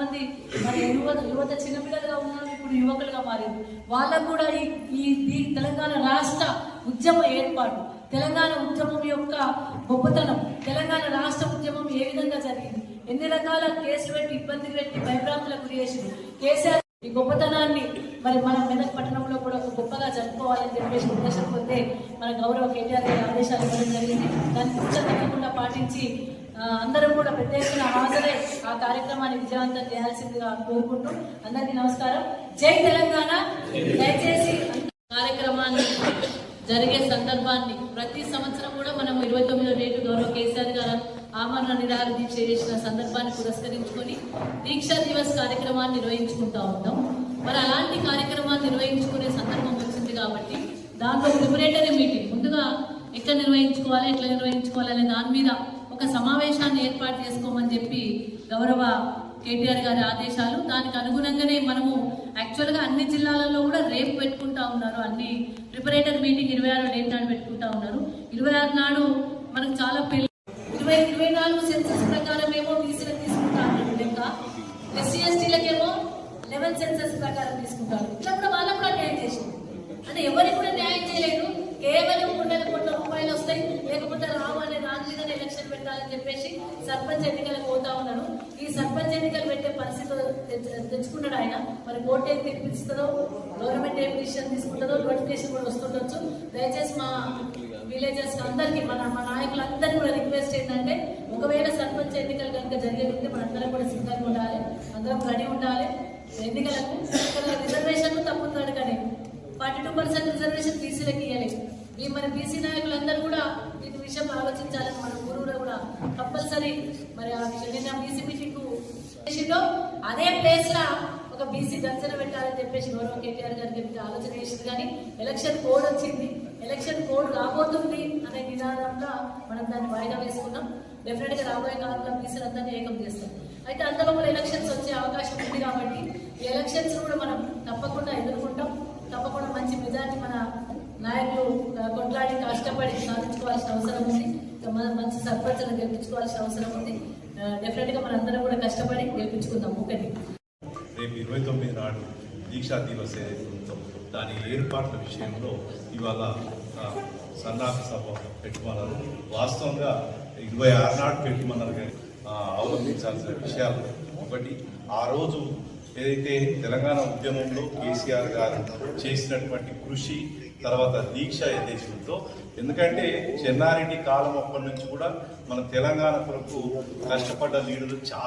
మంది మరి యువత యువత చిన్నపిల్లలుగా ఉన్నారు ఇప్పుడు యువకులుగా మారింది. వాళ్ళకు కూడా ఈ ఈ తెలంగాణ రాష్ట్ర ఉద్యమ ఏర్పాటు తెలంగాణ ఉద్యమం యొక్క గొప్పతనం తెలంగాణ రాష్ట్ర ఉద్యమం ఏ విధంగా జరిగింది? ఎన్ని రకాల కేసులు పెట్టి ఇబ్బందులు పెట్టి భయభ్రాంతులకు గురి చేసింది కేసీఆర్ ఈ గొప్పతనాన్ని మరి మన మెదక్ పట్టణంలో కూడా ఒక గొప్పగా జరుపుకోవాలని చెప్పేసి ఉద్దేశం పొందే మన గౌరవ కేటీఆర్ గారి ఆదేశాలు ఇవ్వడం జరిగింది. దాన్ని తూచ తప్పకుండా పాటించి అందరూ కూడా పెద్ద ఎత్తున హాజరై ఆ కార్యక్రమాన్ని విజయవంతం చేయాల్సిందిగా కోరుకుంటూ అందరికీ నమస్కారం. జై తెలంగాణ. దయచేసి కార్యక్రమాన్ని జరిగే సందర్భాన్ని ప్రతి సంవత్సరం కూడా మనం ఇరవై తొమ్మిదో డేటు గౌరవ కేసీఆర్ గారు ఆమరణ నిరాహార దీక్ష చేసిన సందర్భాన్ని పురస్కరించుకొని దీక్షా దివస్ కార్యక్రమాన్ని నిర్వహించుకుంటా ఉంటాం మరి అలాంటి కార్యక్రమాన్ని నిర్వహించుకునే సందర్భం వచ్చింది కాబట్టి దాంట్లో ప్రిపరేటరీ మీటింగ్ ముందుగా ఎట్లా నిర్వహించుకోవాలి ఎట్లా నిర్వహించుకోవాలి అనే దాని మీద ఒక సమావేశాన్ని ఏర్పాటు చేసుకోమని చెప్పి గౌరవ కేటీఆర్ గారి ఆదేశాలు. దానికి అనుగుణంగానే మనము యాక్చువల్గా అన్ని జిల్లాలలో కూడా రేపు పెట్టుకుంటా ఉన్నారు. అన్ని ప్రిపరేటర్ మీటింగ్ ఇరవై ఆరు డేట్ నాడు పెట్టుకుంటా ఉన్నారు. ఇరవై ఆరు నాడు మనకు చాలా పెళ్ళి ఇరవై ఇరవై నాలుగు సెన్సెస్ ప్రకారం ఏమో బీసీలకు తీసుకుంటా లెక్క. ఎస్సీ ఎస్టీలకేమో లెవెన్ సెన్సెస్ ప్రకారం తీసుకుంటారు ఇట్లా కూడా వాళ్ళకు కూడా చేసింది. అంటే ఎవరికి కూడా న్యాయం చేయలేదు కేవలం మూడు వేల కోట్ల రూపాయలు వస్తాయి లేకపోతే రావు అనే దాని మీద ఎలక్షన్ పెట్టాలని చెప్పేసి సర్పంచ్ ఎన్నికలకు పోతా ఉన్నారు ఈ సర్పంచ్ ఎన్నికలు పెట్టే పరిస్థితి తెచ్చు- తెచ్చుకున్నాడు ఆయన. మరి కోర్టు ఏం తీర్పిస్తుందో గవర్నమెంట్ ఏం డిసిషన్ తీసుకుంటుందో నోటిఫికేషన్ కూడా వస్తుండొచ్చు. దయచేసి మా విలేజెస్ అందరికీ మన మా నాయకులందరికీ కూడా రిక్వెస్ట్ ఏంటంటే ఒకవేళ సర్పంచ్ ఎన్నికలు కనుక జరిగేది మనందరం కూడా సిద్ధంగా ఉండాలి. అందరం రెడీ ఉండాలి. ఎన్నికలకు రిజర్వేషన్ తప్పుతున్నాడు కానీ ఫార్టీ టూ పర్సెంట్ రిజర్వేషన్ బీసీలకు ఇవ్వలేదు ఈ మరి బీసీ నాయకులందరూ కూడా విషయం ఆలోచించాలని మన గురువులు కూడా కంపల్సరీ మరి ఆ విషయం నిన్న బీసీ చేసిందో అదే ప్లేస్ లా ఒక బీసీ దర్శనం పెట్టాలని చెప్పేసి గౌరవ కేటీఆర్ గారు చెప్పి ఆలోచన చేసింది. కానీ ఎలక్షన్ కోడ్ వచ్చింది. ఎలక్షన్ కోడ్ రాబోతుంది అనే నినాదంలో మనం దాన్ని వాయిదా వేసుకున్నాం. డెఫినెట్గా రాబోయే కాలంలో బీసీలందరినీ ఏకం చేస్తాం అయితే అందులో కూడా ఎలక్షన్స్ వచ్చే అవకాశం ఉంది కాబట్టి ఎలక్షన్స్ కూడా మనం తప్పకుండా ఎదుర్కొంటాం. తప్పకుండా మంచి మెజార్టీ మన నాయకులు ఆ, కొట్లాడి కష్టపడి సాధించుకోవాల్సిన అవసరం ఉంది. ఇంకా మంచి సర్పంచ్లను గెలిపించుకోవాల్సిన అవసరం ఉంది. డెఫినెట్గా మనందరం కూడా కష్టపడి గెలిపించుకుందాం. ఒకటి రేపు ఇరవై తొమ్మిది నాడు దీక్షా దివస్ ఏదైతే దాని ఏర్పాట్ల విషయంలో ఇవాళ సన్నాహ సభ పెట్టుకున్నారు. వాస్తవంగా ఇరవై ఆరు నాడు పెట్టుమన్నారు కానీ అవలంబించాల్సిన విషయాలు ఒకటి. ఆ రోజు ఏదైతే తెలంగాణ ఉద్యమంలో కేసీఆర్ గారు చేసినటువంటి కృషి తర్వాత దీక్ష ఏదైతే ఉందో ఎందుకంటే చెన్నారెడ్డి కాలం అప్పటి నుంచి కూడా మన తెలంగాణ కొరకు కష్టపడ్డ లీడర్లు చాలా